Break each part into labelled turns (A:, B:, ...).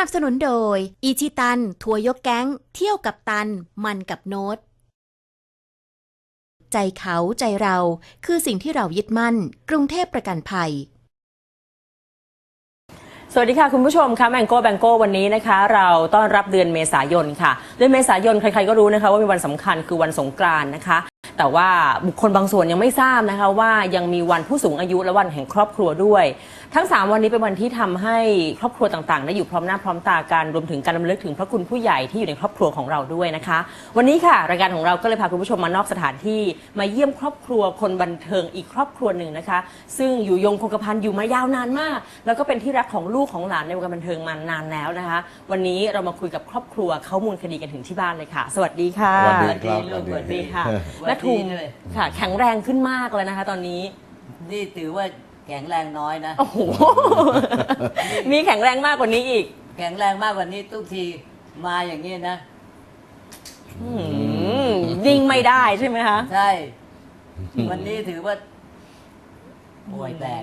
A: นับสนุนโดยอีชิตัน ทัวยกแก๊ง เที่ยวกับตัน มันกับโน้ต ใจเขาใจเราคือสิ่งที่เรายึดมั่น กรุงเทพประกันภัย
B: สวัสดีค่ะ คุณผู้ชมค่ะแมงโก้แบงโก้วันนี้นะคะ เราต้อนรับเดือนเมษายนค่ะ เดือนเมษายนใครๆก็รู้นะคะว่ามีวันสำคัญคือวันสงกรานต์นะคะ แต่ว่าบุคคลบางส่วนยังไม่ทราบนะคะว่ายังมีวันผู้สูงอายุและวันแห่งครอบครัวด้วย ทั้ง 3 วันนี้เป็นวันที่ทำให้ครอบครัวต่างๆได้อยู่พร้อมหน้าพร้อมตากันรวมถึงการรำลึกถึงพระคุณผู้ใหญ่ที่อยู่ในครอบครัวของเราด้วยนะคะ วันนี้ค่ะ รายการของเราก็เลยพาคุณผู้ชมมานอกสถานที่มาเยี่ยมครอบครัวคนบันเทิงอีกครอบครัวหนึ่งนะคะ ซึ่งอยู่ยงคงกระพันอยู่มายาวนานมาก แล้วก็เป็นที่รักของลูกของหลานในวงการบันเทิงมานานแล้วนะคะ วันนี้เรามาคุยกับครอบครัวเขามูลคดีกันถึงที่บ้านเลยค่ะ สวัสดีค่ะ
C: สวัสดีครับ
B: ลูกสวัสดีค่ะ
C: สวัสดี
B: แม่ทุม
D: ด้วย
B: ค่ะ แข็งแรงขึ้นมากเลยนะคะ ตอนนี้
D: นี่ถือว่า แข็งแรงน้อยนะ
B: โอ้โห มีแข็งแรงมากกว่านี้อีก
D: แข็งแรงมากกว่านี้ทุกทีมาอย่างนี้นะ
B: อืมนิ่งไม่ได้ใช่ไหมคะ
D: ใช่ วันนี้ถือว่าป่วยแตก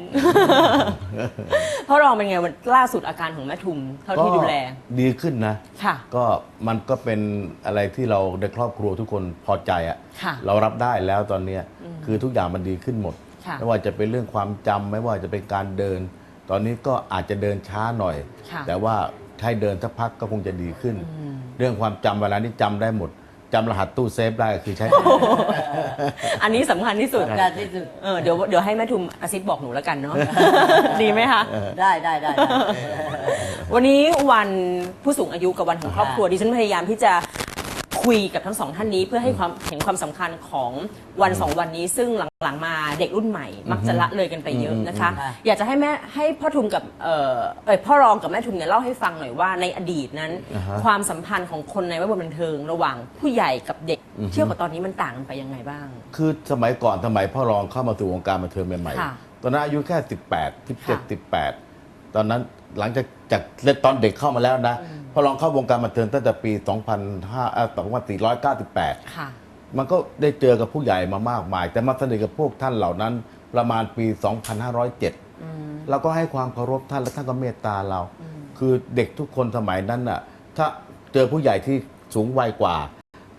B: พ่อรองเป็นไงวันล่าสุดอาการของแม่ทุม เท่าที่ดูแล
C: ดีขึ้นนะ
B: ค่ะ
C: ก็มันก็เป็นอะไรที่เราในครอบครัวทุกคนพอใจอะ
B: ค่ะ
C: เรารับได้แล้วตอนเนี้ย คือทุกอย่างมันดีขึ้นหมด
B: ค่ะ
C: ไม่ว่าจะเป็นเรื่องความจำไม่ว่าจะเป็นการเดิน ตอนนี้ก็อาจจะเดินช้าหน่อย
B: ค่ะ
C: แต่ว่าถ้าให้เดินสักพักก็คงจะดีขึ้น เรื่องความจำเวลานี้จำได้หมดจำรหัสตู้เซฟได้ก็คือใช้
B: อันนี้สำคัญที่สุด
D: การที่สุด
B: เออเดี๋ยวเดี๋ยวให้แม่ทุมอาซิดบอกหนูแล้วกันเนาะดีไหมคะ
D: ได้ได้ได้ได้
B: วันนี้วันผู้สูงอายุกับวันของครอบครัวดิฉันพยายามที่จะ คุยกับทั้งสองท่านนี้เพื่อให้ความเห็นความสำคัญของวันสองวันนี้ ซึ่งหลังๆมาเด็กรุ่นใหม่ มักจะละเลยกันไปเยอะนะคะ
D: อืม
B: อยากจะให้แม่ให้พ่อทุมกับเออเอยพ่อรองกับแม่ทุมเนี่ยเล่าให้ฟังหน่อยว่าในอดีตนั้น
C: อ่าฮะ
B: ความสัมพันธ์ของคนในแวดวงบันเทิง ระหว่างผู้ใหญ่กับเด็ก เทียบกับตอนนี้มันต่างกันไปยังไงบ้าง
C: คือสมัยก่อนสมัยพ่อรองเข้ามาสู่วงการบันเทิงใหม่
B: ค่ะ
C: ๆ ตอนนั้นอายุแค่ 18
B: ค่ะ
C: 17 18 ตอนนั้น หลังจากจากเล่นตอนเด็กเข้ามาแล้วนะพ่อรองเข้าวงการบันเทิงตั้งแต่ปี 2500เอ่อ2498
B: ค่ะ
C: มันก็ได้เจอกับผู้ใหญ่มามากมาย แต่มาสนิทกับพวกท่านเหล่านั้นประมาณปี 2507เราก็ให้ความเคารพท่านและท่านก็เมตตาเรา คือเด็กทุกคนสมัยนั้นน่ะถ้าเจอผู้ใหญ่ที่สูงวัยกว่า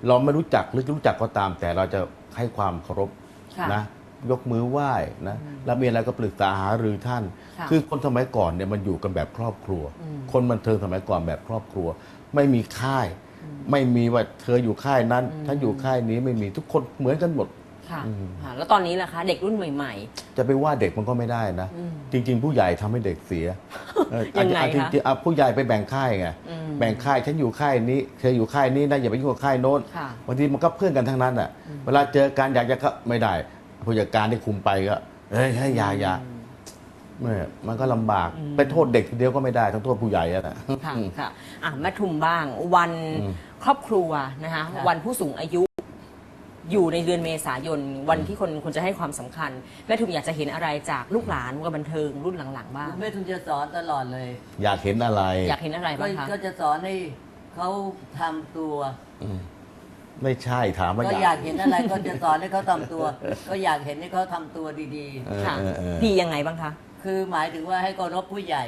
C: เราไม่รู้จักหรือรู้จักก็ตาม แต่เราจะให้ความเคารพ
B: ค่ะ
C: นะ ยกมือไหว้นะแล้วมีอะไรก็ปรึกษาหารือท่าน
B: ค่ะ
C: คือคนสมัยก่อนเนี่ยมันอยู่กันแบบครอบครัว คนบันเทิงสมัยก่อนแบบครอบครัว ไม่มีค่าย ไม่มีว่าเธออยู่ค่ายนั้นถ้าอยู่ค่ายนี้ไม่มีทุกคนเหมือนกันหมด
B: ค่ะค่ะแล้วตอนนี้ล่ะคะเด็กรุ่นใหม่
C: จะไปว่าเด็กมันก็ไม่ได้นะ จริง ๆ ผู้ใหญ่ทำให้เด็กเสียเออ
B: ยังไง
C: อะ
B: คะ
C: จริงๆอะผู้ใหญ่ไปแบ่งค่ายไงแบ่งค่ายฉันอยู่ค่ายนี้เธออยู่ค่ายนี้นะอย่าไปยุ่งกับค่ายโน้น
B: ค่ะ
C: บางทีมันก็เพื่อนกันทั้งนั้นอะเวลาเจอกันอยากจะก็ไม่ได้ ผู้จัดการที่คุมไปก็เฮ้ยให้ยอยาอยาแม่มันก็ลำบาก ไปโทษเด็กทีเดียวก็ไม่ได้ต้องโทษผู้ใหญ่อะนะ
B: ๆค่ะค่ะอะแม่ทุมบ้าง วันครอบครัวนะคะ
D: ค่ะ
B: วันผู้สูงอายุ อยู่ในเดือนเมษายน วันที่คนควรจะให้ความสำคัญแม่ทุมอยากจะเห็นอะไรจากลูกหลานวงการบันเทิงรุ่นหลังๆบ้าง
D: แม่ทุนจะสอนตลอดเลย
C: อยากเห็นอะไร
B: อยากเห็นอะไร
D: ก็
B: บ้างคะ
D: ก็จะสอนให้เขาทำตัว
C: ไม่ใช่ถามว่า
D: ก็
C: อ
D: อยากกเห็นอะไรก็จะสอนให้เขาทำตัว ก็อยากเห็นให้เขาทำตัวดี
C: เออ
B: ค่ะ
C: เออเออ
B: ดียังไงบ้างคะ
D: ๆ คือหมายถึงว่าให้เคารพผู้ใหญ่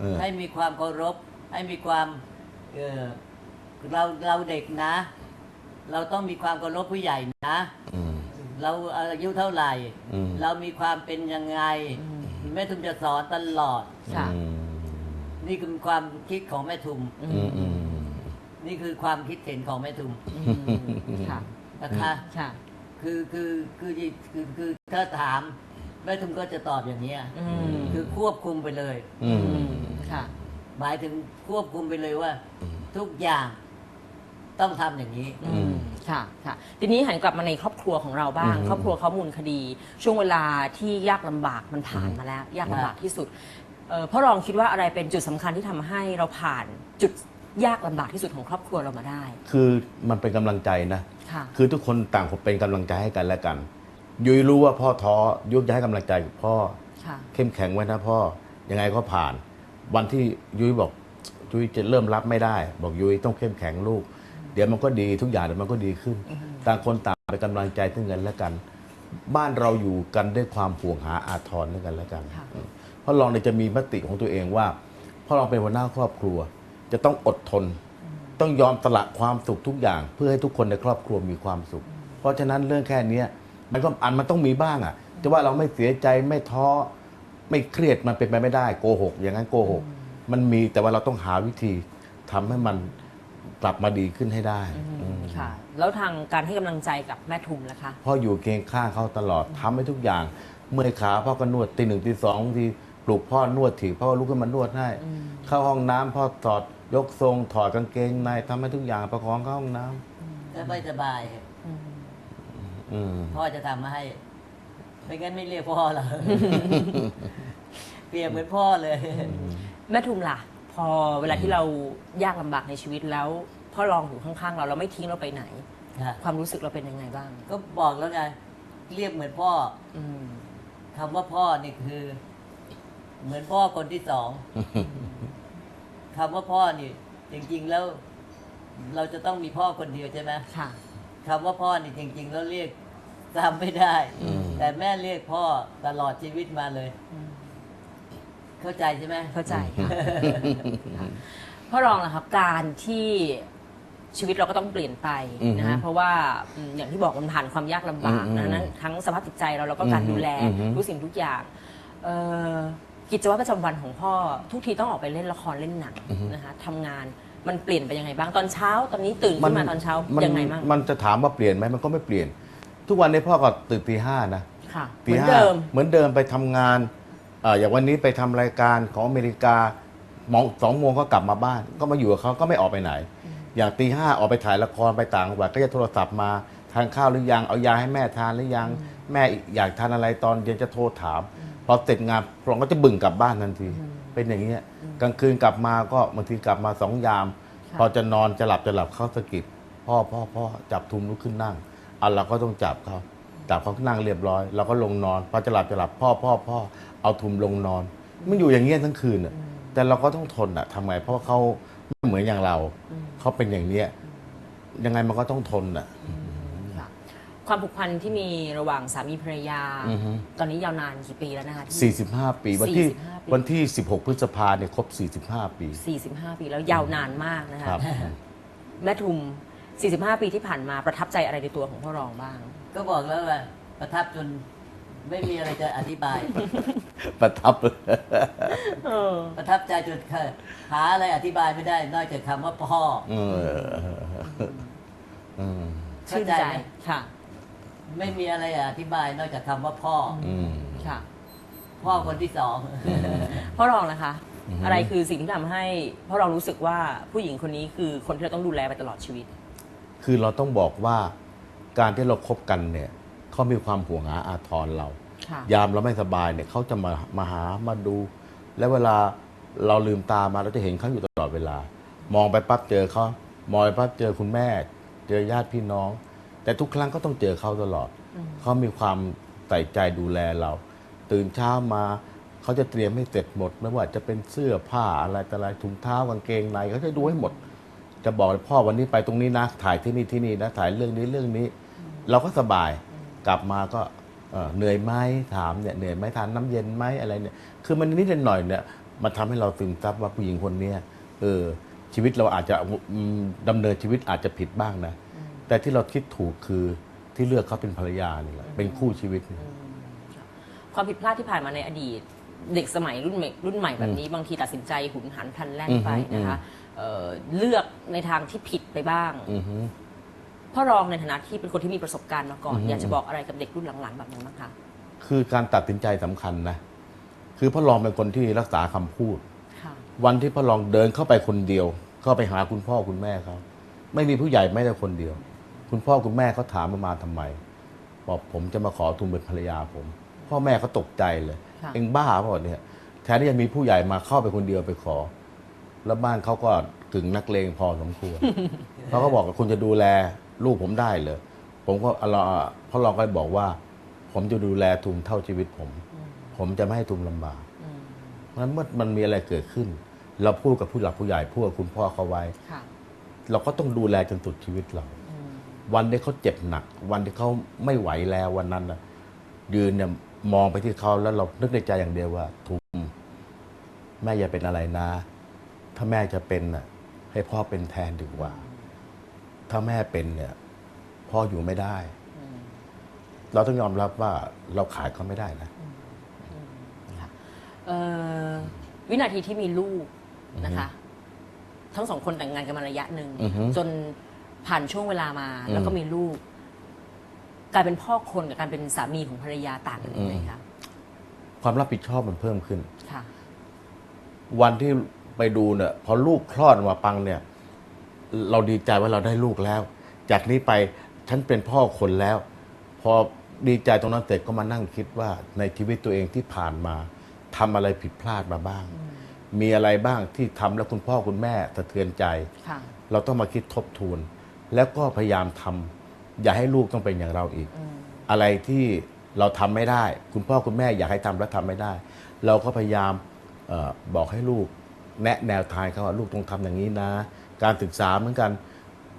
C: เออ
D: ให้มีความเคารพ ให้มีความเออเราเราเด็กนะ เราต้องมีความเคารพผู้ใหญ่นะ
C: อืม
D: เราอายุเท่าไหร่
C: อืม
D: เรามีความเป็นยังไงแม่ทุมจะสอนตลอด
B: ค่ะ
C: อืม
D: นี่คือความคิดของแม่ทุม
C: อืมอืม
D: นี่คือความคิดเห็นของแม่ทุม
B: อืมค่ะ
D: นะคะ
B: ค่ะ
D: คือคือคือคือคือถ้าถามแม่ทุมก็จะตอบอย่างนี้ย
B: อืม
D: คือควบคุมไปเลย
C: อืม
B: อืมค่ะ
D: หมายถึงควบคุมไปเลยว่า ทุกอย่างต้องทำอย่างนี้
B: อืมค่ะค่ะ ทีนี้หันกลับมาในครอบครัวของเราบ้าง ครอบครัวเขามูลคดี ช่วงเวลาที่ยากลำบากมันผ่านมาแล้ว ยากลำบากที่สุดเอ่อพ่อรองคิดว่าอะไรเป็นจุดสำคัญที่ทำให้เราผ่านจุด ยากลำบากที่สุดของครอบครัวเรามาได้
C: คือมันเป็นกำลังใจนะ
B: ค่ะ
C: คือทุกคนต่างคนเป็นกำลังใจให้กันและกัน ยุ้ยรู้ว่าพ่อท้อยุ้ยจะให้กำลังใจกับพ่อ
B: ค่ะ
C: เข้มแข็งไว้นะพ่อ ยังไงก็ผ่าน วันที่ยุ้ยบอกยุ้ยจะเริ่มรับไม่ได้ บอกยุ้ยต้องเข้มแข็งลูก เดี๋ยวมันก็ดีทุกอย่างเดี๋ยวมันก็ดีขึ้น ต่างคนต่างเป็นกำลังใจซึ่งกันและกัน บ้านเราอยู่กันด้วยความห่วงหาอาทรด้วยกันและกัน
B: ค่ะ
C: เพราะลองเนี่ยจะมีมติของตัวเองว่าพ่อลองเป็นหัวหน้าครอบครัว จะต้องอดทน ต้องยอมสละความสุขทุกอย่าง เพื่อให้ทุกคนในครอบครัวมีความสุข เพราะฉะนั้นเรื่องแค่เนี้ยมันก็อันมันต้องมีบ้างอะจะว่าเราไม่เสียใจไม่ท้อไม่เครียดมันเป็นไปไม่ได้โกหก อย่างนั้นโกหก มันมีแต่ว่าเราต้องหาวิธีทำให้มันกลับมาดีขึ้นให้ได้อืม
B: ค่ะ แล้วทางการให้กำลังใจกับแม่ทุมล่ะคะ
C: พ่ออยู่เคียงข้างเขาตลอดทำให้ทุกอย่าง เมื่อยขาพ่อก็นวดตีหนึ่งตีสองบางทีปลุกพ่อนวดถีบพ่อก็ลุกขึ้นมานวดให้ เข้าห้องน้ำพ่อถอด ยกทรงถอดกางเกงในทำให้ทุกอย่างประคองเข้าห้องน้ำ
D: ถ้าไม่สบาย
C: อืม
D: พ่อจะทำมาให้ ไม่งั้นไม่เรียกพ่อหรอก เปรียบเหมือนพ่อเลย
B: แม่ทุมล่ะ พอเวลาที่เรายากลำบากในชีวิตแล้วพ่อรองอยู่ข้างๆ เราเราไม่ทิ้งเราไปไหน ความรู้สึกเราเป็นยังไงบ้าง
D: ก็บอกแล้วไงเรียกเหมือนพ่อ
B: อืม
D: คำว่าพ่อนี่คือ เหมือนพ่อคนที่สอง คำว่าพ่อนี่จริงๆแล้ว เราจะต้องมีพ่อคนเดียวใช่ไหม
B: ค่ะ
D: คำว่าพ่อนี่จริง ๆ แล้วเรียกจำไม่ได้
C: อืม
D: แต่แม่เรียกพ่อตลอดชีวิตมาเลย เข้าใจใช่ไหม
B: เข้าใจค่ะพ่อรองล่ะครับการที่ชีวิตเราก็ต้องเปลี่ยนไป
C: อือฮึ
B: นะฮะเพราะว่าอืมอย่างที่บอกมันผ่านความยากลำบาก
C: อืม
B: นะนั้นทั้งสภาพจิตใจเราแล้วก็การ
C: อือฮึ
B: ดูแล
C: อือฮึ
B: ทุกสิ่งทุกอย่างเอ่อ กิจวัตรประจำวันของพ่อ ทุกทีต้องออกไปเล่นละครเล่นหนังนะคะทำงานมันเปลี่ยนไปยังไงบ้างตอนเช้า ตอนนี้ตื่นขึ้นมาตอนเช้ายังไงบ้าง
C: มันจะถามว่าเปลี่ยนไหมมันก็ไม่เปลี่ยน ทุกวันนี้พ่อก็ตื่นตีห้านะ
B: ค่ะเห
C: ตี
B: มือน
C: ห้า
B: เดิม
C: เหมือนเดิมไปทำงานเอ่ออย่างวันนี้ไปทำรายการของอเมริกาโมงสองโมงก็กลับมาบ้าน ก็มาอยู่กับเขาก็ไม่ออกไปไหน อย่างตีห้าออกไปถ่ายละครไปต่างจังหวัดก็จะโทรศัพท์มาทานข้าวหรือยังเอายาให้แม่ทานหรือยัง แม่อยากทานอะไรตอนเย็นจะโทรถาม พอเสร็จงานพรองก็จะบึ่งกลับบ้านทันที เป็นอย่างเงี้ยกลางคืนกลับมาก็บางทีกลับมาสองยาม
B: ค่ะ
C: พอจะนอนจะหลับจะหลับเขาสะกิดพ่อพ่อพ่อจับทุมลุกขึ้นนั่งอะเราก็ต้องจับเขาจับเขานั่งเรียบร้อยเราก็ลงนอนพอจะหลับจะหลับพ่อพ่อพ่อเอาทุมลงนอน มันอยู่อย่างเงี้ยทั้งคืนอะแต่เราก็ต้องทนอะทำไงเพราะว่าเขาไม่เหมือนอย่างเราเขาเป็นอย่างเนี้ยยังไงมันก็ต้องทนอะ
B: ค่ะ ความผูกพันที่มีระหว่างสามีภรรยา
C: อือฮึ
B: ตอนนี้ยาวนานกี่ปีแล้วนะคะที่
C: 45 ปีวันที่
B: 45ปี
C: วันที่ 16 พฤษภาเนี่ยครบ 45 ปี
B: 45 ปีแล้วยาวนานมากนะคะ
C: ครับ
B: แม่ทุม 45 ปีที่ผ่านมาประทับใจอะไรในตัวของพ่อรองบ้าง
D: ก็บอกแล้วว่าประทับจนไม่มีอะไรจะอธิบาย
C: ประทับ
D: ประทับใจจนหาอะไรอธิบายไม่ได้ นอกจากคำว่าพ่อ
C: เอออืม
B: ชื่น
D: เข้า
B: ใจ
D: ใจไหม
B: ค่ะ
D: ไม่มีอะไรอธิบายนอกจากคำว่าพ่ออ
C: อืม
B: ค่ะ
D: พ่อคนที่สอง
B: พ่อรองนะคะ
C: อือฮึ
B: อะไรคือสิ่งที่ทำให้พ่อรองรู้สึกว่าผู้หญิงคนนี้คือคนที่เราต้องดูแลไปตลอดชีวิต
C: คือเราต้องบอกว่าการที่เราคบกันเนี่ยเขามีความห่วงหาอาทรเรา
B: ค่ะ
C: ยามเราไม่สบายเนี่ยเขาจะมามาหามาดู และเวลาเราลืมตามาเราจะเห็นเขาอยู่ตลอดเวลา มองไปปั๊บเจอเขามองไปปั๊บเจอคุณแม่ เจอญาติพี่น้อง แต่ทุกครั้งก็ต้องเจอเขาตลอด เขามีความใส่ใจดูแลเรา ตื่นเช้ามาเขาจะเตรียมให้เสร็จหมด ไม่ว่าจะเป็นเสื้อผ้าอะไรแต่อะไรถุงเท้ากางเกงในเขาจะดูให้หมด จะบอกเลยพ่อวันนี้ไปตรงนี้นะ ถ่ายที่นี่ที่นี่นะถ่ายเรื่องนี้เรื่องนี้ เราก็สบายกลับมาก็เอ่อเหนื่อยไหมถามเนี่ยเหนื่อยไหมทานน้ำเย็นไหมอะไรเนี่ย คือมันนิดหน่อยเนี่ยมันทำให้เราซึมซับว่าผู้หญิงคนเนี้ยเออชีวิตเราอาจจะอืมดำเนินชีวิตอาจจะผิดบ้างนะ แต่ที่เราคิดถูกคือที่เลือกเขาเป็นภรรยานี่แหละเป็นคู่ชีวิตเนี่ย
B: ความผิดพลาดที่ผ่านมาในอดีต เด็กสมัยรุ่นใหม่รุ่นใหม่แบบนี้บางทีตัดสินใจหุนหันพลันแล่นไปนะคะเอ่อเลือกในทางที่ผิดไปบ้าง
C: อือฮึ
B: พ่อรองในฐานะที่เป็นคนที่มีประสบการณ์มาก่อน
C: อือฮึ
B: อยากจะบอกอะไรกับเด็กรุ่นหลังๆแบบนั้นบ้างคะ
C: คือการตัดสินใจสำคัญนะ คือพ่อรองเป็นคนที่รักษาคำพูด
B: ค่ะ
C: วันที่พ่อรองเดินเข้าไปคนเดียว เข้าไปหาคุณพ่อคุณแม่เขาไม่มีผู้ใหญ่แม้แต่คนเดียว คุณพ่อคุณแม่เขาถามมามาทำไม บอกผมจะมาขอทุนเป็นภรรยาผม พ่อแม่เขาตกใจเลย
B: ค่ะ
C: เอ็งบ้าเปล่าเนี่ยแทนที่จะมีผู้ใหญ่มาเข้าไปคนเดียวไปขอ แล้วบ้านเขาก็กึ่งนักเลงพอสมควรเขาก็บอกว่าคุณจะดูแลลูกผมได้เลย ผมก็เราพ่อรองก็เลยบอกว่า ผมจะดูแลทุมเท่าชีวิตผม ผมจะไม่ให้ทุมลำบาก
B: อืม
C: เพราะฉะนั้นเมื่อมันมีอะไรเกิดขึ้น เราพูดกับผู้หลักผู้ใหญ่พูดกับคุณพ่อเขาไว้
B: ค่ะ
C: เราก็ต้องดูแลจนสุดชีวิตเรา
B: อืม
C: วันที่เขาเจ็บหนัก วันที่เขาไม่ไหวแล้ววันนั้นนะยืนเนี่ยมองไปที่เขาแล้วเรานึกในใจอย่างเดียวว่า ทุมแม่อย่าเป็นอะไรนะ ถ้าแม่จะเป็นน่ะ ให้พ่อเป็นแทนดีกว่า ถ้าแม่เป็นเนี่ย พ่ออยู่ไม่ได้ เราต้องยอมรับว่าเราขายเขาไม่ได้นะ
B: เอ่อวินาทีที่มีลูกนะคะ ทั้งสองคนแต่งงานกันมาระยะหนึ่ง
C: อือฮึ
B: จน ผ่านช่วงเวลามา
C: อืม
B: แล้วก็มีลูกกลายเป็นพ่อคนกับการเป็นสามีของภรรยาต่างกันยังไงคะ
C: ความรับผิดชอบมันเพิ่มขึ้น
B: ค่ะ
C: วันที่ไปดูเนี่ยพอลูกคลอดออกมาปังเนี่ย เราดีใจว่าเราได้ลูกแล้ว จากนี้ไปฉันเป็นพ่อคนแล้ว พอดีใจตรงนั้นเสร็จก็มานั่งคิดว่าในชีวิตตัวเองที่ผ่านมาทำอะไรผิดพลาดมาบ้าง มีอะไรบ้างที่ทำแล้วคุณพ่อคุณแม่สะเทือนใจ
B: ค่ะ
C: เราต้องมาคิดทบทวน แล้วก็พยายามทำอย่าให้ลูกต้องเป็นอย่างเราอีก อะไรที่เราทำไม่ได้ คุณพ่อคุณแม่อยากให้ทำแล้วทำไม่ได้ เราก็พยายามเออบอกให้ลูกแนะแนวทางเขาว่าลูกต้องทำอย่างนี้นะ การศึกษาเหมือนกัน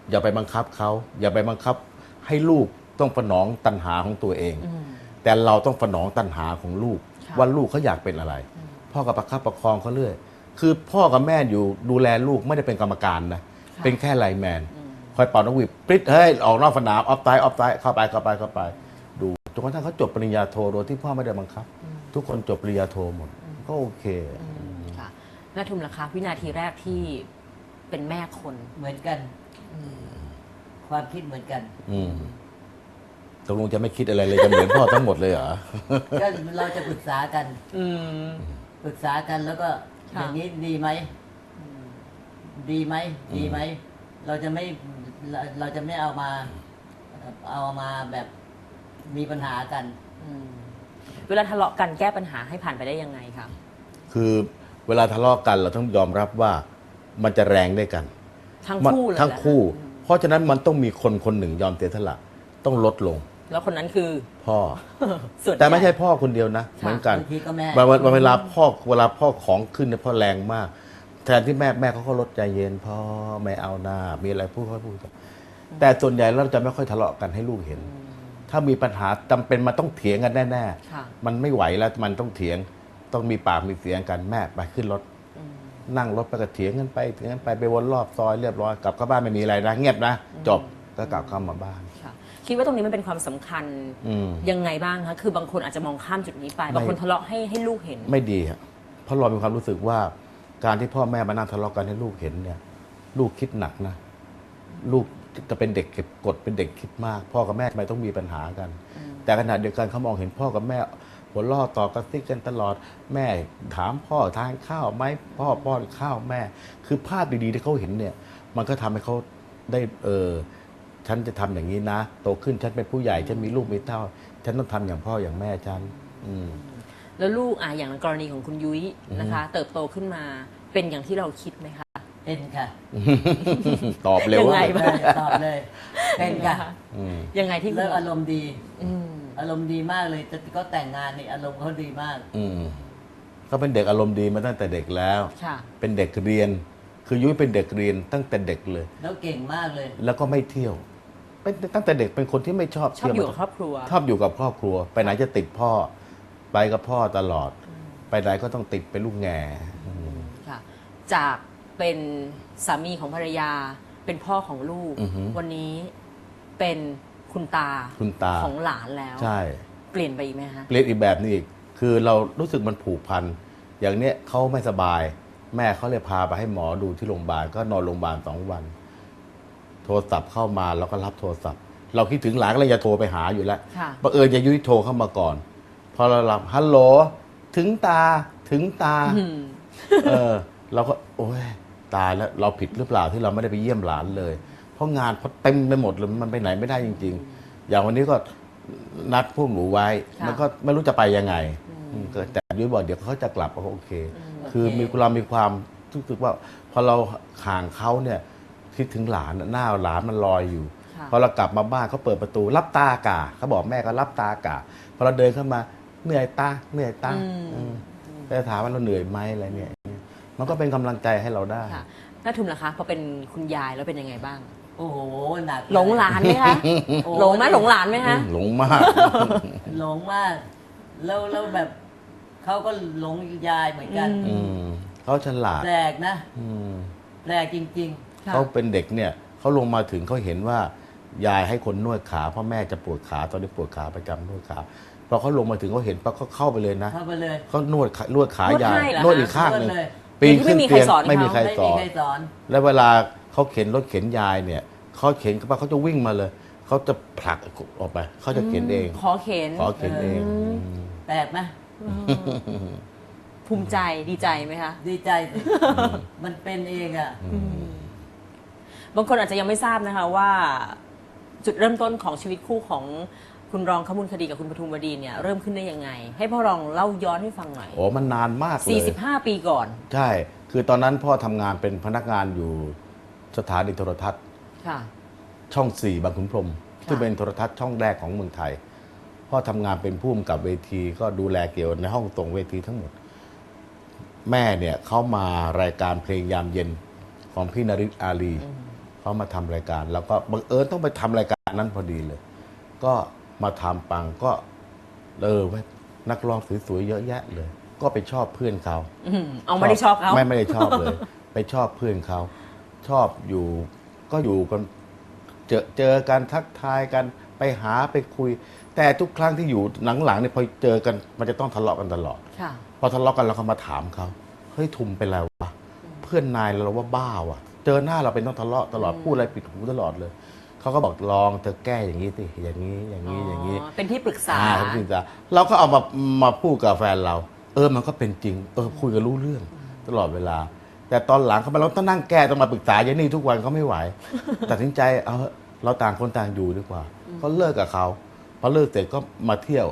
C: อย่าไปบังคับเขาอย่าไปบังคับให้ลูกต้องสนองตัณหาของตัวเอง แต่เราต้องสนองตัณหาของลูก
B: ค่ะ
C: ว่าลูกเขาอยากเป็นอะไร พ่อกับประคับประคองเขาเรื่อยคือพ่อกับแม่อยู่ดูแลลูกไม่ได้เป็นกรรมการนะ
B: ค่ะ
C: เป็นแค่ไลน์แมน คอยเป่านกหวีดปริ๊ดเฮ้ยออกนอกสนามออฟไซด์ออฟไซด์เข้าไปเข้าไปเข้าไป ดูจนกระทั่งเขาจบปริญญาโทโดยที่พ่อไม่ได้บังคับ ทุกคนจบปริญญาโทหมด ก็โอเค
B: ค่ะแม่ทุมล่ะคะวินาทีแรกที่เป็นแม่คน
D: เหมือนกัน ความคิดเหมือนกัน
C: อืมตกลงจะไม่คิดอะไรเลยจะเหมือนพ่อทั้งหมดเลยเหรอ
D: ก็เราจะปรึกษากัน
B: อืม
D: ปรึกษากันแล้วก็
B: ค่ะ
D: อย่างนี้ดีไหม ดีไหม ดีไหม เราจะไม่เราเราจะไม่เอามา เอามาแบบมีปัญหากัน
B: อืมเวลาทะเลาะกันแก้ปัญหาให้ผ่านไปได้ยังไงคะ
C: คือเวลาทะเลาะกันเราต้องยอมรับว่ามันจะแรงด้วยกัน
B: ทั้ง
C: มัน
B: คู่เลย
C: ทั้ง
B: เหรอคะ
C: คู่ เพราะฉะนั้นมันต้องมีคนคนหนึ่งยอมเสียสละต้องลดลง
B: แล้วคนนั้นคือ
C: พ่อ
B: ส่วน
C: แต่ไม่
B: ญ่
C: ใช่พ่อคนเดียวนะ
B: ค่ะ
C: เหมือนกัน
D: บางทีก็แม่
C: เวลาเวลาพ่อเวลาพ่อของขึ้นเนี่ยพ่อแรงมาก แทนที่แม่แม่เขาก็ลดใจเย็นพ่อไม่เอาหน้ามีอะไรพูดค่อยพูดแต่ส่วนใหญ่เราจะไม่ค่อยทะเลาะกันให้ลูกเห็น ถ้ามีปัญหาจำเป็นมันต้องเถียงกันแน่
B: ค่ะ
C: ๆมันไม่ไหวแล้วมันต้องเถียง ต้องมีปากมีเสียงกันแม่ไปขึ้นรถนั่งรถไปก็เถียงกันไปเถียงกันไปไปวนรอบซอยเรียบร้อยกลับเข้าบ้านไม่มีอะไรนะเงียบนะ จบก็กลับเข้ามาบ้าน
B: ค่ะ คิดว่าตรงนี้มันเป็นความสำคัญ
C: อืม
B: ยังไงบ้างคะ คือบางคนอาจจะมองข้ามจุดนี้ไป บางคนทะเลาะให้ให้ลูกเห็น
C: ไม่ดีครับเพราะเรามีความรู้สึกว่า การที่พ่อแม่มานั่งทะเลาะกันให้ลูกเห็นเนี่ยลูกคิดหนักนะ ลูกจะเป็นเด็กเก็บกดเป็นเด็กคิดมาก พ่อกับแม่ทำไมต้องมีปัญหากัน แต่ขณะเดียวกันเขามองเห็นพ่อกับแม่หัวล่อต่อกระซิกกันตลอดแม่ถามพ่อทานข้าวไหมพ่อป้อนข้าวแม่ คือภาพดีๆที่เขาเห็นเนี่ย มันก็ทำให้เขาได้เออฉันจะทำอย่างนี้นะ โตขึ้นฉันเป็นผู้ใหญ่ฉันมีลูกมีเต้า ฉันต้องทำอย่างพ่ออย่างแม่ฉัน อืม
B: แล้วลูกอะอย่างกรณีของคุณยุ้ยนะคะ เติบโตขึ้นมาเป็นอย่างที่เราคิดไหมคะ
D: เป็นค่ะ
C: ตอบเร็ว
B: ยังไง
C: ว่า
B: บ้าง
D: ตอบเลย เป็นค่ะ
C: อืม
B: ยังไงที่คุณ
D: แล้วอารมณ์ดี
B: อืม
D: อารมณ์ดีมากเลยแต่ก็แต่งงานนี่อารมณ์เขาดีมาก
C: อืมเขาเป็นเด็กอารมณ์ดีมาตั้งแต่เด็กแล้ว
B: ค่ะ
C: เป็นเด็กเรียน คือยุ้ยเป็นเด็กเรียนตั้งแต่เด็กเลย
D: แล้วเก่งมากเลย
C: แล้วก็ไม่เที่ยว เป็นตั้งแต่เด็กเป็นคนที่ไม่ชอบ
B: ชอบ
C: เที่ยว
B: อยู่กับครอบครัว
C: ชอบอยู่กับครอบครัว ไปไหนจะติดพ่อ ไปกับพ่อตลอด ไปไหนก็ต้องติดเป็นลูกแง่อืม
B: ค่ะจากเป็นสามีของภรรยา เป็นพ่อของลูก
C: อือฮึ
B: วันนี้เป็นคุณตา
C: คุณตา
B: ของหลานแล้ว
C: ใช่
B: เปลี่ยนไปอีกไหมคะ
C: เปลี่ยนอีกแบบนึงอีก คือเรารู้สึกมันผูกพัน อย่างเนี้ยเขาไม่สบาย แม่เขาเลยพาไปให้หมอดูที่โรงพยาบาล ก็นอนโรงพยาบาลสองวัน โทรศัพท์เข้ามาเราก็รับโทรศัพท์ เราคิดถึงหลานก็เลยจะโทรไปหาอยู่แล้ว
B: ค่ะ
C: บังเอิญจะยุ้ยโทรเข้ามาก่อน พอเรารับฮัลโหล ถึงตาถึงตา
B: อืม
C: เออ เราก็ โอ้ยตายแล้วเราผิดหรือเปล่าที่เราไม่ได้ไปเยี่ยมหลานเลย เพราะงานเขาเต็มไปหมดเลยมันไปไหนไม่ได้จริง ๆ อย่างวันนี้ก็นัดพวกหนูไว้
B: ค่ะ
C: มันก็ไม่รู้จะไปยังไงอืมก็แต่ยุ้ยบอกเดี๋ยวเขาจะกลับก็โอเค คือมีเรามีความรู้สึกว่า พอเราห่างเขาเนี่ยคิดถึงหลานหน้าหลานมันลอยอยู่
B: ค่ะ
C: พอเรากลับมาบ้านเขาเปิดประตู รับตาอากาเขาบอกแม่ก็รับตาอากาพอเราเดินเข้ามา เหนื่อยตาเหนื่อยตา
B: อืม
C: อืมแต่ถามว่าเราเหนื่อยไหมอะไรเนี่ย มันก็เป็นกำลังใจให้เราได้
B: ค่ะน้าทุมล่ะคะพอเป็นคุณยายแล้วเป็นยังไงบ้าง
D: โอ้โหหนัก
B: หลงหลานไหมคะ
D: โอ้
B: หลงไหมหลงหลานไหมคะ
C: อืมหลงมาก
D: หลงมากแล้วแล้วแบบเขาก็หลงยายเหมือนกัน
B: อื
C: อืมเขาฉลาด
D: แปลกนะ
C: อืม
D: แปลกจริง
B: ค่ะ
C: เขาเป็นเด็กเนี่ยเขาลงมาถึงเขาเห็นว่ายายให้คนนวดขาเพ่อแม่จะปวดขาตอนนี้ปวดขาประจำนวดขา พอเขาลงมาถึงเขาเห็นปั๊บเขาเข้าไปเลยนะ
D: เข้าไปเลย
C: เขานวดขานวดขาน
B: วด
C: ยาย
B: ให้เหรอ
C: นวดอีกข้างหนึ่ง
D: นวดเลย
C: ปีนขึ้น
B: ไม่มีใคร
C: เตียง
B: สอนเขา
C: ไม่มีใคร
D: ไม่
C: ส
D: มี
C: อน
D: ใครสอน
C: แล้วเวลาเขาเข็นรถเข็นยายเนี่ยเขาเข็นก็ไปเขาจะวิ่งมาเลย เขาจะผลักออกไป เขาจะเข็นเอง
B: ขอเข็น
C: ขอเข็นเอง
B: อืม
C: อืม
D: แปลกไหม
B: ภูมิใจดีใจไหมคะ
D: ดีใจสิมันเป็นเองอะ
B: บางคนอาจจะยังไม่ทราบนะคะว่า จุดเริ่มต้นของชีวิตคู่ของ คุณรองขมูลคดีกับคุณปทุมวดีเนี่ยเริ่มขึ้นได้ยังไง ให้พ่อรองเล่าย้อนให้ฟังหน่อย
C: โอ้มันนานมากเลย
B: 45 ปีก่อน
C: ใช่ คือตอนนั้นพ่อทำงานเป็นพนักงานอยู่สถานีโทรทัศน์
B: ค่ะ
C: ช่องสี่บางขุนพรหม
B: ค่ะ
C: ซึ่งเป็นโทรทัศน์ช่องแรกของเมืองไทย พ่อทำงานเป็นผู้กำกับเวทีก็ดูแลเกี่ยวในห้องตรงเวทีทั้งหมด แม่เนี่ยเขามารายการเพลงยามเย็นของพี่นริศอาลีเขามาทำรายการ แล้วก็บังเอิญต้องไปทำรายการนั้นพอดีเลย ก็ มาทำปังก็เออเว้ยนักร้องสวยๆเยอะแยะเลย ก็ไปชอบเพื่อนเขา
B: อืมเอาไม่ได้ชอบเขา
C: ไม่ไม่ได้ชอบเลย ไปชอบเพื่อนเขาชอบอยู่ ก็อยู่กันเจอเจอกันทักทายกันไปหาไปคุย แต่ทุกครั้งที่อยู่หลังๆเนี่ยพอเจอกันมันจะต้องทะเลาะกันตลอด
B: ค่ะ
C: พอทะเลาะกันเราก็มาถามเขาเฮ้ยทุมเป็นไรวะเพื่อนนายเราว่าบ้าว่ะเจอหน้าเราเป็นต้องทะเลาะตลอดพูดอะไรปิดหูตลอดเลย เขาก็บอกลองเธอแก้อย่างนี้สิอย่างนี้อย่างนี้อย่างนี้
B: เป็นที่ปรึกษา
C: อ่าจริงจ้ะเราก็เอามามาพูดกับแฟนเรา เออมันก็เป็นจริง เออคุยกันรู้เรื่อง ตลอดเวลา แต่ตอนหลังเขามาเราต้องนั่งแก้ต้องมาปรึกษายายนี่ทุกวันเขาไม่ไหว ตัดสินใจเอาเถอะเราต่างคนต่างอยู่ดีกว่าก็เลิกกับเขาพอเลิกเสร็จก็มาเที่ยว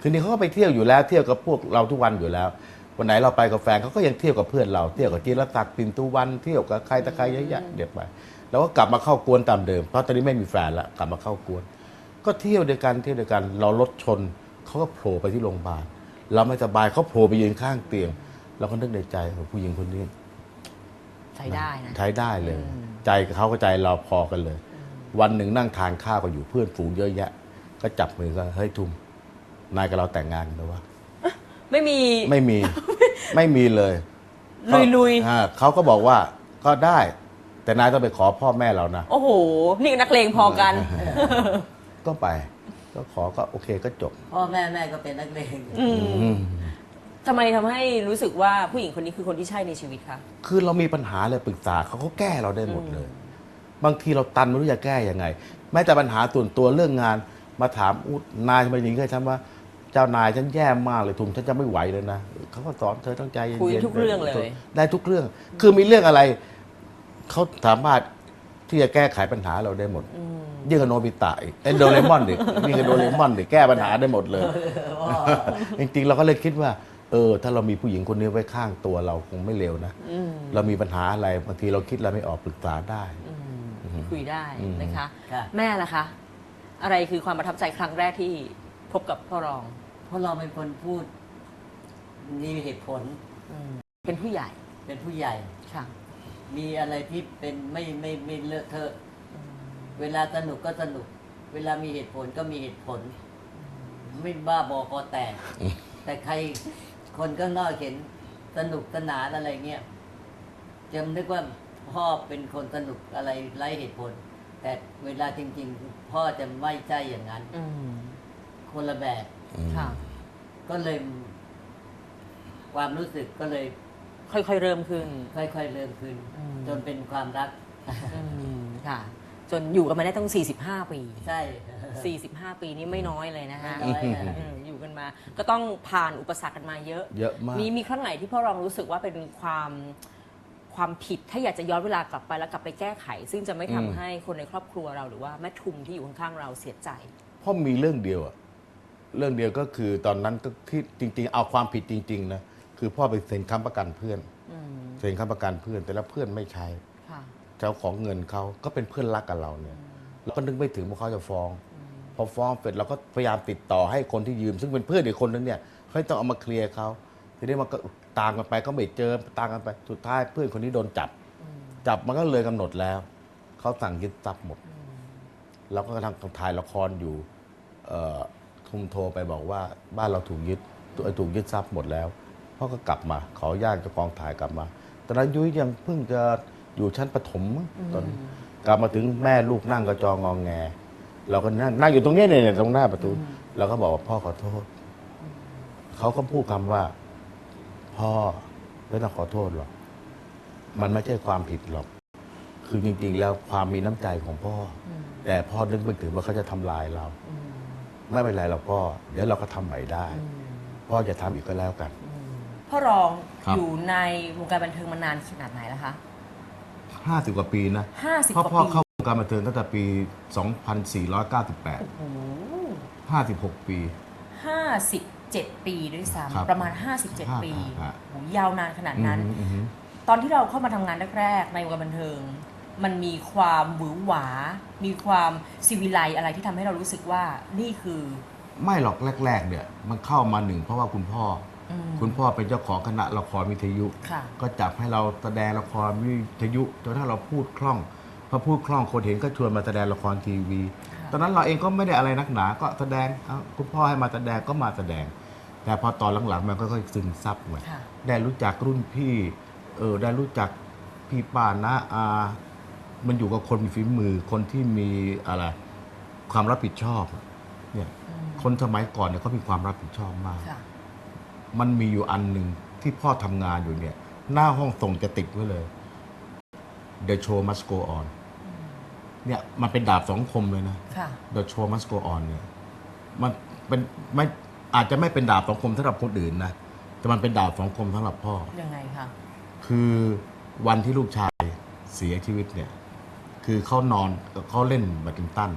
C: คืนนี้เขาก็ไปเที่ยวอยู่แล้ว เที่ยวกับพวกเราทุกวันอยู่แล้ว วันไหนเราไปกับแฟนเขาก็ยังเที่ยวกับเพื่อนเรา เที่ยวกับจีรศักดิ์ปินตุวัน เที่ยวกับใครตะใครเยอะแยะเดี๋ยวไป แล้วก็กลับมาเข้ากวนตามเดิม เพราะตอนนี้ไม่มีแฟนแล้วกลับมาเข้ากวน ก็เที่ยวด้วยกันเที่ยวด้วยกัน เรารถชนเขาก็โผล่ไปที่โรงพยาบาลเราไม่สบายเขาโผล่ไปยืนข้างเตียง เราก็นึกในใจว่าผู้หญิงคนนี้
B: ใช้ได้นะ
C: ใช้ได้เลย
B: อืม
C: ใจเขากับใจเราพอกันเลย วันหนึ่งนั่งทานข้าวกันอยู่เพื่อนฝูงเยอะแยะ ก็จับมือกันเฮ้ยทุมนายกับเราแต่งงานกันแล้ววะ
B: ไม่มี
C: ไม่มี ไม่มีเลย
B: ลุยๆ
C: อ่าเขาก็บอกว่าก็ได้ แต่นายต้องไปขอพ่อแม่เรานะ
B: โอ้โห นี่ก็นักเลงพอกัน
C: ก็ไป ก็ขอก็โอเคก็จบ
D: พ่อแม่แม่ก็เป็นนักเลง
B: อืม
C: อืม
B: ทำไมทำให้รู้สึกว่าผู้หญิงคนนี้คือคนที่ใช่ในชีวิตคะ
C: คือเรามีปัญหาเลยปรึกษาเขาเขาแก้เราได้หมดเลย บางทีเราตันไม่รู้จะแก้ยังไง แม้แต่ปัญหาส่วนตัวเรื่องงาน มาถามอุยนายทำไมอย่างนี้เคยทำว่า เจ้านายฉันแย่มากเลยทุมฉันจะไม่ไหวเลยนะเขาก็สอนเธอต้องใจเย็นๆ
B: คุยทุกเรื่องเลย
C: ได้ทุกเรื่อง คือมีเรื่องอะไร เขาสามารถที่จะแก้ไขปัญหาเราได้หมด ยิ่งกับโนบิตะอีกเอ้ยโดเรมอนดิยิ่งกับโดเรมอนดิแก้ปัญหาได้หมดเลย จริงๆ เราก็เลยคิดว่า เออ ถ้าเรามีผู้หญิงคนนี้ไว้ข้างตัวเราคงไม่เลวนะ
B: อืม
C: เรามีปัญหาอะไรบางทีเราคิดอะไรไม่ออกปรึกษาได้
B: คุยได้
C: อืม
B: นะคะ
D: ค่ะ
B: แม่ล่ะคะ อะไรคือความประทับใจครั้งแรกที่พบกับพ่อรอง
D: เพราะเราเป็นคนพูดมีเหตุผล
B: เป็นผู้ใหญ่
D: เป็นผู้ใหญ่
B: ค่ะ
D: มีอะไรที่เป็นไม่ไม่ไม่เลอะเทอะ เวลาสนุกก็สนุก เวลามีเหตุผลก็มีเหตุผล ไม่บ้าบอคอแตกแต่ใครคนข้างนอกเห็นสนุกสนานอะไรเงี้ยจะนึกว่าพ่อเป็นคนสนุกอะไรไร้เหตุผล แต่เวลาจริง ๆ พ่อจะไม่ใช่อย่างนั้น
B: อืม
D: คนละแบบ
B: ค่ะ
D: ก็เลย ความรู้สึกก็เลย
B: ค่อยๆเริ่มขึ้น
D: ค่อยๆเริ่มขึ้น
B: อืม
D: จนเป็นความรัก
B: อืมค่ะ จนอยู่กันมาได้ตั้ง 45 ปี
D: ใช่
B: 45 ปีนี่ไม่น้อยเลยนะฮะ
D: ไม่น้อยอะ
B: เอออยู่กันมา ก็ต้องผ่านอุปสรรคกันมาเยอะ
C: เยอะมาก
B: มีมีครั้งไหนที่พ่อรองรู้สึกว่าเป็นความความผิดถ้าอยากจะย้อนเวลากลับไปแล้วกลับไปแก้ไข ซึ่งจะไม่ทำ
C: อืม
B: ให้คนในครอบครัวเราหรือว่าแม่ทุมที่อยู่ข้างๆเราเสียใจ
C: เพราะมีเรื่องเดียวอะเรื่องเดียวก็คือตอนนั้นก็ที่จริง ๆ เอาความผิดจริง ๆ นะ คือพ่อไปเซ็นค้ำประกันเพื่อน
B: อืม
C: เซ็นค้ำประกันเพื่อน แต่แล้วเพื่อนไม่ใช้
B: ค่ะ
C: เจ้าของเงินเขาก็เป็นเพื่อนรักกับเราเนี่ยเราก็นึกไม่ถึงว่าเขาจะฟ้องพอฟ้องเสร็จเราก็พยายามติดต่อให้คนที่ยืม ซึ่งเป็นเพื่อนอีกคนนึงเนี่ยเขาต้องเอามาเคลียร์เขาทีนี้มันก็ตามกันไปก็ไม่เจอตามกันไปสุดท้ายเพื่อนคนนี้โดนจับจับมันก็เลยกำหนดแล้วเขาสั่งยึดทรัพย์หมดเราก็กำลังถ่ายละครอยู่เอ่อทุมโทรไปบอกว่าบ้านเราถูกยึดถูกยึดทรัพย์หมดแล้ว พ่อก็กลับมา ขออนุญาตเจ้ากองถ่ายกลับมาตอนนั้นยุ้ยยังเพิ่งจะอยู่ชั้นประถมมั้งตอนนั้นกลับมาถึงแม่ลูกนั่งกระจองงองแง เราก็นั่งนั่งอยู่ตรงเนี้ยเนี่ยตรงหน้าประตูเราก็บอกว่าพ่อขอโทษ เขาก็พูดคำว่า พ่อไม่ต้องขอโทษหรอก มันไม่ใช่ความผิดหรอก คือจริง ๆ แล้วความมีน้ำใจของพ่ออแต่พ่อนึกไม่ถึงว่าเขาจะทำลายเรา ไม่เป็นไรหรอกพ่อ เดี๋ยวเราก็ทำใหม่ได้ พ่อจะทำอีกก็แล้วกัน
B: พ่อรอง
C: ครับ
B: อยู่ในวงการบันเทิงมานานขนาดไหนแล้วคะ
C: ห้าสิบกว่าปีนะ
B: ห้าสิบ
C: เพราะ
B: กว่า
C: พ่อ
B: ปี
C: เข้าวงการบันเทิงตั้งแต่ปี 2498
B: โอ้โห
C: 56 ปี
B: ห้าสิบเจ็ดปีด้วย
C: ครับ
B: ซ้ำประมาณ 57 ปี
C: ฮะ
B: โอ้โหยาวนานขนาดนั้น
C: อืมอืมอืม
B: ตอนที่เราเข้ามาทำงานแรกๆในวงการบันเทิง มันมีความหวือหวา มีความซีวิไลอะไรที่ทำให้เรารู้สึกว่านี่คือ
C: ไม่หรอกแรก ๆ เนี่ย มันเข้ามาหนึ่งเพราะว่าคุณพ่ออ
B: ม
C: คุณพ่อเป็นเจ้าของคณะละครวิทยุ
B: ค่ะ
C: ก็จับให้เราแสดงละครวิทยุจนถ้าเราพูดคล่องพอพูดคล่องคนเห็นก็ชวนมาแสดงละครทีวี
B: ค่ะ
C: ตอนนั้นเราเองก็ไม่ได้อะไรนักหนา ก็แสดงเอ้าคุณพ่อให้มาแสดงก็มาแสดง แต่พอตอนหลังๆมันก็ค่อยๆซึมซับมา
B: ค่ะ
C: ได้รู้จักรุ่นพี่เออได้รู้จักพี่ป้านะอามันอยู่กับคนมีฝีมือคนที่มีอะไร ความรับผิดชอบเนี่ย
B: อืม
C: คนสมัยก่อนเนี่ยเขามีความรับผิดชอบมาก
B: ค่ะ
C: มันมีอยู่อันหนึ่งที่พ่อทำงานอยู่เนี่ย หน้าห้องส่งจะติดไว้เลย The show must go on เนี่ยมันเป็นดาบสองคมเลยนะ
B: ค่ะ
C: The show must go on เนี่ย มันเป็นไม่อาจจะไม่เป็นดาบสองคมสำหรับคนอื่นนะ แต่มันเป็นดาบสองคมสำหรับพ่อ
B: ยังไงคะ
C: คือวันที่ลูกชายเสียชีวิตเนี่ย คือเขานอนเขาเล่นแบดมินตัน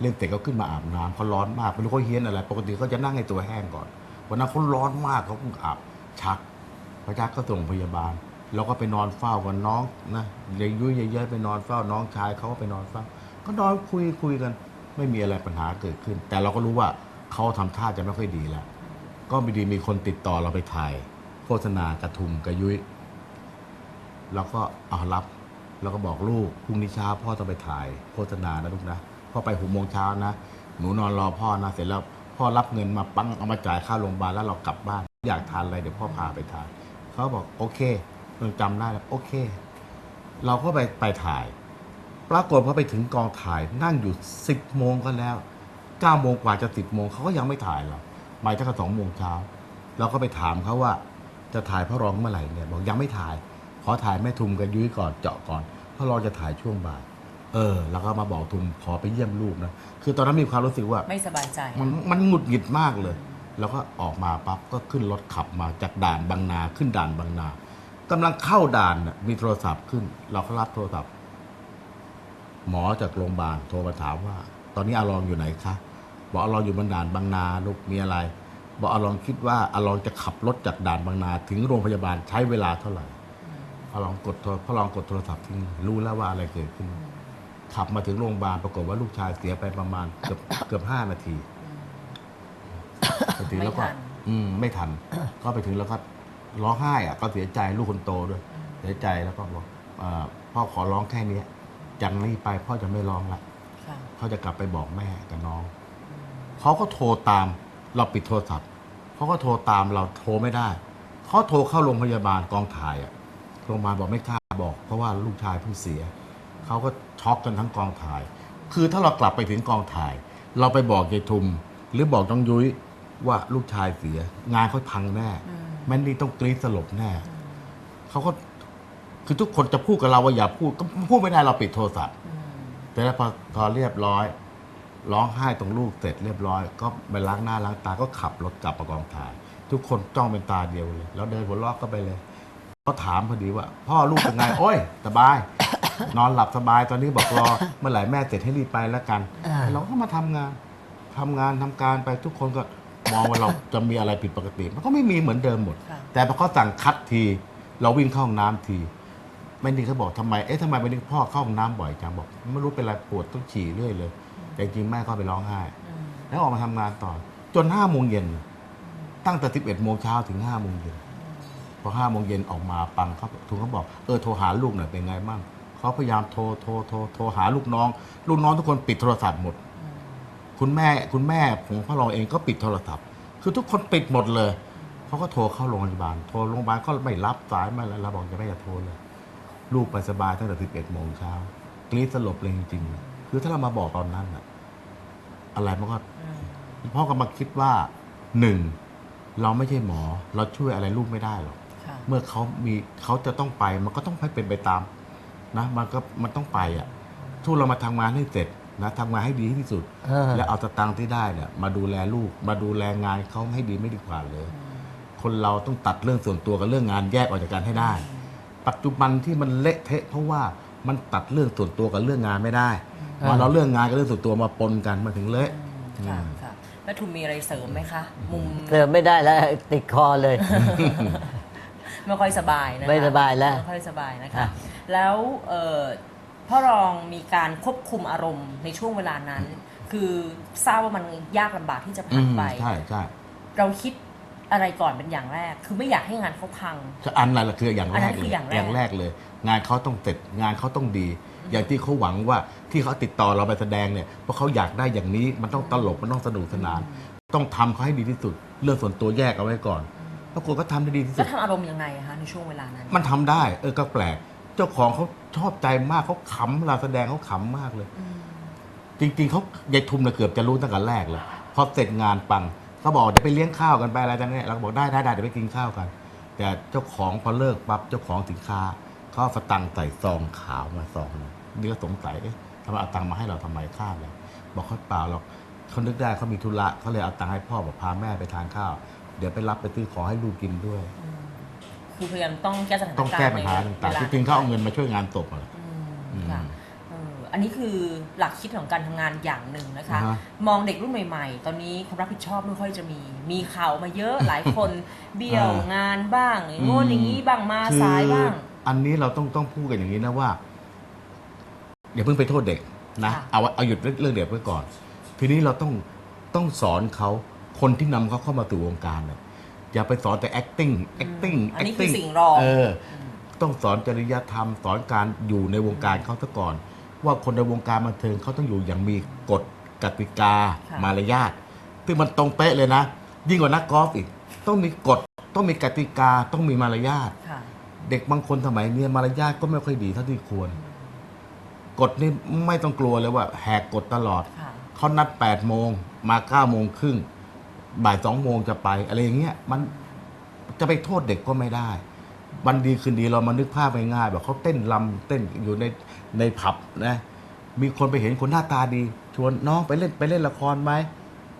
C: เล่นเสร็จเขาขึ้นมาอาบน้ำเขาร้อนมากไม่รู้เขาเฮี้ยนอะไร ปกติเขาจะนั่งให้ตัวแห้งก่อน วันนั้นเขาร้อนมากเขาคงอาบชักพระชักก็ส่งพยาบาลเราก็ไปนอนเฝ้ากันน้องนะยายยุ้ยยายเย้ยไปนอนเฝ้าน้องชายเขาก็ไปนอนเฝ้า ก็นอนคุยคุยกัน ไม่มีอะไรปัญหาเกิดขึ้น แต่เราก็รู้ว่าเขาทำท่าจะไม่ค่อยดีแล้วก็มีดีมีคนติดต่อเราไปถ่าย โฆษณากระทุมกระยุ้ยแล้วก็เอารับแล้วก็บอกลูกพรุ่งนี้เช้าพ่อต้องไปถ่ายโฆษณานะลูกนะพ่อไปหกโมงเช้านะหนูนอนรอพ่อนะเสร็จแล้ว พ่อรับเงินมาปังเอามาจ่ายค่าโรงพยาบาลแล้วเรากลับบ้าน อยากทานอะไรเดี๋ยวพ่อพาไปทานเขาบอกโอเคเราจำได้แล้วโอเค เราก็ไปไปถ่าย ปรากฏพอไปถึงกองถ่ายนั่งอยู่สิบโมงก็แล้วเก้าโมงกว่าจะสิบโมงเขาก็ยังไม่ถ่ายเราหมายถึงสองโมงเช้าเราก็ไปถามเขาว่าจะถ่ายพระรองเมื่อไหร่เนี่ยบอกยังไม่ถ่าย ขอถ่ายแม่ทุมกับยุ้ยก่อนเจาะก่อนเพราะเราจะถ่ายช่วงบ่าย เออ แล้วก็มาบอกทุมขอไปเยี่ยมลูกนะ คือตอนนั้นมีความรู้สึกว่า
B: ไม่สบายใจ
C: มันมันหงุดหงิดมากเลย แล้วก็ออกมาปั๊บก็ขึ้นรถขับมาจากด่านบางนาขึ้นด่านบางนากำลังเข้าด่านน่ะมีโทรศัพท์ขึ้น เราก็รับโทรศัพท์ หมอจากโรงพยาบาลโทรมาถามว่า ตอนนี้อารองอยู่ไหนคะบอกอารองอยู่บนด่านบางนาลูกมีอะไร บอกอารองคิดว่าอารองจะขับรถจากด่านบางนา ถึงโรงพยาบาลใช้เวลาเท่าไหร่อารองกดโทรพอลองกดโทรศัพท์ทิ้งรู้แล้วว่าอะไรเกิดขึ้น ขับมาถึงโรงพยาบาลปรากฏว่าลูกชายเสียไปประมาณเกือบเกือบห้านาทีไปถึงแล้วก็
B: ไม่ทัน
C: อืม ไม่ทัน ก็ไปถึงแล้วก็ร้องไห้อะก็เสียใจลูกคนโตด้วย เสียใจแล้วก็บอกเอ่อพ่อขอร้องแค่เนี้ยจากนี้ไปพ่อจะไม่ร้องละ
B: ค่ะ
C: เขาจะกลับไปบอกแม่กับน้อง เขาก็โทรตาม เราปิดโทรศัพท์เขาก็โทรตามเราโทรไม่ได้เขาโทรเข้าโรงพยาบาลกองถ่ายอะโรงพยาบาลบอกไม่กล้าบอก เพราะว่าลูกชายเพิ่งเสีย เขาก็ช็อกกันทั้งกองถ่าย คือถ้าเรากลับไปถึงกองถ่าย เราไปบอกยายทุม หรือบอกน้องยุ้ยว่าลูกชายเสีย งานเขาพังแน่
B: อืม
C: แม่นี่ต้องกรี๊ดสลบแน่เขาก็คือทุกคนจะพูดกับเราว่าอย่าพูดก็พูดไม่ได้เราปิดโทรศัพท์
B: อืม
C: แต่แล้วพอพอเรียบร้อย ร้องไห้ตรงลูกเสร็จเรียบร้อย ก็ไปล้างหน้าล้างตาก็ขับรถกลับมากองถ่าย ทุกคนจ้องเป็นตาเดียวเลย แล้วเดินหัวลอกก็ไปเลยก็ถามพอดีว่า พ่อลูกเป็นไง โอ้ยสบาย นอนหลับสบายตอนนี้บอกรอ เมื่อไหร่แม่เสร็จให้รีบไปแล้วกันเราก็มาทำงานทำงานทำการไปทุกคนก็มองว่าเราจะมีอะไรผิดปกติ มันก็ไม่มีเหมือนเดิมหมด
B: ค่ะ
C: แต่พอเขาสั่งคัดที เราวิ่งเข้าห้องน้ำทีแม่นี่เขาบอกทำไมเอ๊ะทำไมวันนี้พ่อเข้าห้องน้ำบ่อยจังบอก ไม่รู้เป็นอะไรปวดต้องฉี่เรื่อยเลย แต่จริงๆแม่ก็ไปร้องไห้
B: อืม
C: แล้วออกมาทำงานต่อ จนห้าโมงเย็นตั้งแต่สิบเอ็ดโมงเช้าถึงห้าโมงเย็นพอห้าโมงเย็นออกมาปังเขาทุงเขาบอกเออโทรหาลูกหน่อยเป็นไงบ้าง เขาพยายามโทรโทรโทรโทรหาลูกน้อง ลูกน้องทุกคนปิดโทรศัพท์หมด คุณแม่คุณแม่ของพ่อรองเองก็ปิดโทรศัพท์ คือทุกคนปิดหมดเลยเขาก็โทรเข้าโรงพยาบาลโทรโรงพยาบาลก็ไม่รับสายไม่อะไรเราบอกจะไม่จะโทรเลยลูกไปสบายตั้งแต่สิบเอ็ดโมงเช้ากรีดสลบเลยจริงๆคือถ้าเรามาบอกตอนนั้นอะอะไรมันก็พ่อก็มาคิดว่าหนึ่งเราไม่ใช่หมอ เราช่วยอะไรลูกไม่ได้หรอก
B: ค่ะ
C: เมื่อเขามีเขาจะต้องไปมันก็ต้องให้เป็นไปตาม นะมันก็มันต้องไปอะทุกเรามาทำงานให้เสร็จนะทำงานให้ดีที่สุด
D: เออ
C: แล้วเอาสตังค์ที่ได้เนี่ยมาดูแลลูกมาดูแลงานเขาให้ดีไม่ดีกว่าเลย คนเราต้องตัดเรื่องส่วนตัวกับเรื่องงานแยกออกจากกันให้ได้ ปัจจุบันที่มันเละเทะเพราะว่ามันตัดเรื่องส่วนตัวกับเรื่องงานไม่ได้มันเอาเรื่องงานกับเรื่องส่วนตัวมาปนกันมาถึงเละ
B: ค่ะค่ะแม่ทุมมีอะไรเสริมไหมคะ มุม
D: เติมไม่ได้แล้วติดคอเลย
B: ไม่ค่อยสบายนะคะ
D: ไม่สบายแล้ว
B: ไม่ค่อยสบายนะคะ
D: ค่ะ
B: แล้วเอ่อพ่อรองมีการควบคุมอารมณ์ในช่วงเวลานั้น คือทราบว่ามันยากลำบากที่จะ
C: อื
B: ผ่าน
C: ม
B: ไป
C: ใช่ใช่
B: เราคิดอะไรก่อนเป็นอย่างแรก คือไม่อยากให้งานเขาพัง
C: ก็อันนั้นแหละคืออย่าง
B: อัน
C: แร
B: นั้
C: ก
B: น
C: เล
B: คื
C: ย
B: ออย่างแรก
C: อย่างแรกเลย งานเขาต้องเสร็จงานเขาต้องดี อย่างที่เขาหวังว่าที่เขาติดต่อเราไปแสดงเนี่ยเพราะเขาอยากได้อย่างนี้มันต้องตลกมันต้องสนุกสนาน ต้องทำเขาให้ดีที่สุด เรื่องส่วนตัวแยกเอาไว้ก่อน ปรากฏก็ทำได้ดีที่สุ
B: แล้ว
C: ด
B: ทำอารมณ์ยังไงอะคะในช่วงเวลานั้น
C: มันทำได้ เออก็แปลก เจ้าของเขาชอบใจมากเขาขำเวลาแสดงเขาขำมากเลย จริง ๆเขายายทุมเนี่ยเกือบจะรู้ตั้งแต่แรกเลยพอเสร็จงานปังเขาบอกเดี๋ยวไปเลี้ยงข้าวกันไปอะไรกันเนี่ยเราก็บอกได้ได้ได้เดี๋ยวไปกินข้าวกัน แต่เจ้าของพอเลิกปั๊บเจ้าของสินค้าเขาเอาสตังค์ใส่ซองขาวมาซองหนึ่งนี่ก็สงสัยเอ๊ะทำไมเอาตังค์มาให้เราทำไมข้าวเลยบอกเขาเปล่าหรอกเขานึกได้เขามีธุระเขาเลยเอาตังค์ให้พ่อบอกพาแม่ไปทานข้าว เดี๋ยวไปรับไปซื้อของให้ลูกกินด้วย
B: คือพยายามต้องแก้สถานการณ์
C: ต้องแก้ปัญหาต่างๆ
B: ในวล
C: ที่จริงเขาเอาเงินมาช่วยงานศพอะ
B: อืม
C: อืม
B: ค่ะเอออันนี้คือหลักคิดของการทำงานอย่างหนึ่งนะคะ
C: อ่าฮะ
B: มองเด็กรุ่นใหม่ ๆ ตอนนี้ความรับผิดชอบไม่ค่อยจะมี มีข่าวมาเยอะหลายคนเบี้ยวงานบ้างอย่างโง่นอย่างนี้บ้างมาสายบ้าง
C: อันนี้เราต้องต้องพูดกันอย่างนี้นะว่าอย่าเพิ่งไปโทษเด็กนะ
B: ค่ะ
C: เอาเอาหยุดเรื่องเด็กไว้ก่อน ทีนี้เราต้องต้องสอนเขา คนที่นำเขาเข้ามาสู่วงการเนี่ยอย่าไปสอนแต่ acting acting
B: อันนี้คือ
C: acting
B: สิ่งรอง
C: เออ ต้องสอนจริยธรรม สอนการอยู่ในวงการเขาซะก่อน ว่าคนในวงการบันเทิงเขาต้องอยู่อย่างมีกฎกติกา
B: ค่ะ
C: มารยาทซึ่งมันตรงเป๊ะเลยนะ ยิ่งกว่านักกอล์ฟอีก ต้องมีกฎต้องมีกติกาต้องมีมารยาท
B: ค่ะ
C: เด็กบางคนสมัยเนี้ยมารยาทก็ไม่ค่อยดีเท่าที่ควร กฎนี่ไม่ต้องกลัวเลยว่า แหกกฎตลอด
B: ค่ะ
C: เขานัด8ปดโมงมา9ก้าโมงครึ่ง บ่ายสองโมงจะไปอะไรอย่างเงี้ยมันจะไปโทษเด็กก็ไม่ได้ วันดีคืนดีเรามานึกภาพง่ายๆแบบเขาเต้นลำเต้นอยู่ในในผับนะมีคนไปเห็นคนหน้าตาดี ชวนน้องไปเล่นไปเล่นละครไหม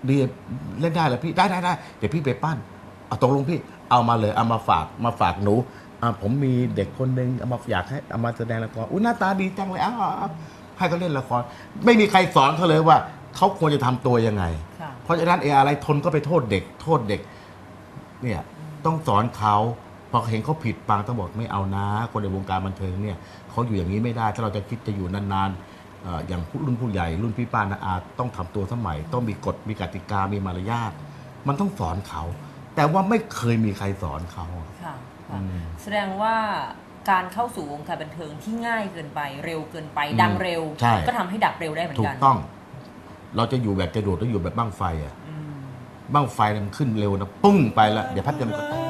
C: ดีเล่นได้เหรอพี่ได้ได้ได้เดี๋ยวพี่ไปปั้นเอาตกลงพี่เอามาเลยเอามาฝากมาฝากหนูผมมีเด็กคนหนึ่งเอามาอยากให้เอามาแสดงละครอุ้ยหน้าตาดีจังเลยอ้าวอ้าให้เขาเล่นละคร ไม่มีใครสอนเขาเลยว่าเขาควรจะทำตัวยังไง เพราะฉะนั้นเออะไรทนก็ไปโทษเด็ก โทษเด็ก เนี่ยต้องสอนเขาพอเห็นเขาผิดปังต้องบอกไม่เอานะ คนในวงการบันเทิงเนี่ยเขาอยู่อย่างนี้ไม่ได้ ถ้าเราจะคิดจะอยู่นานๆเอ่ออย่างรุ่นผู้ใหญ่รุ่นพี่ป้านาอาต้องทำตัวสมัย ต้องมีกฎมีกติกามีมารยาทมันต้องสอนเขา แต่ว่าไม่เคยมีใครสอนเขา
B: ค่ะค่ะ
C: อืม
B: แสดงว่าการเข้าสู่วงการบันเทิงที่ง่ายเกินไปเร็วเกินไปดังเร็ว
C: ใช่
B: ก็ทำให้ดับเร็วได้เหมือน
C: ถู
B: กั
C: ก
B: น
C: ต้อง เราจะอยู่แบบจะโดดหรืออยู่แบบบ้างไฟอะ
B: อืม
C: บ้างไฟเนี่ยมันขึ้นเร็วนะ ปุ้งไปแล้วเดี๋ยวพัดเดียวมันก็แตก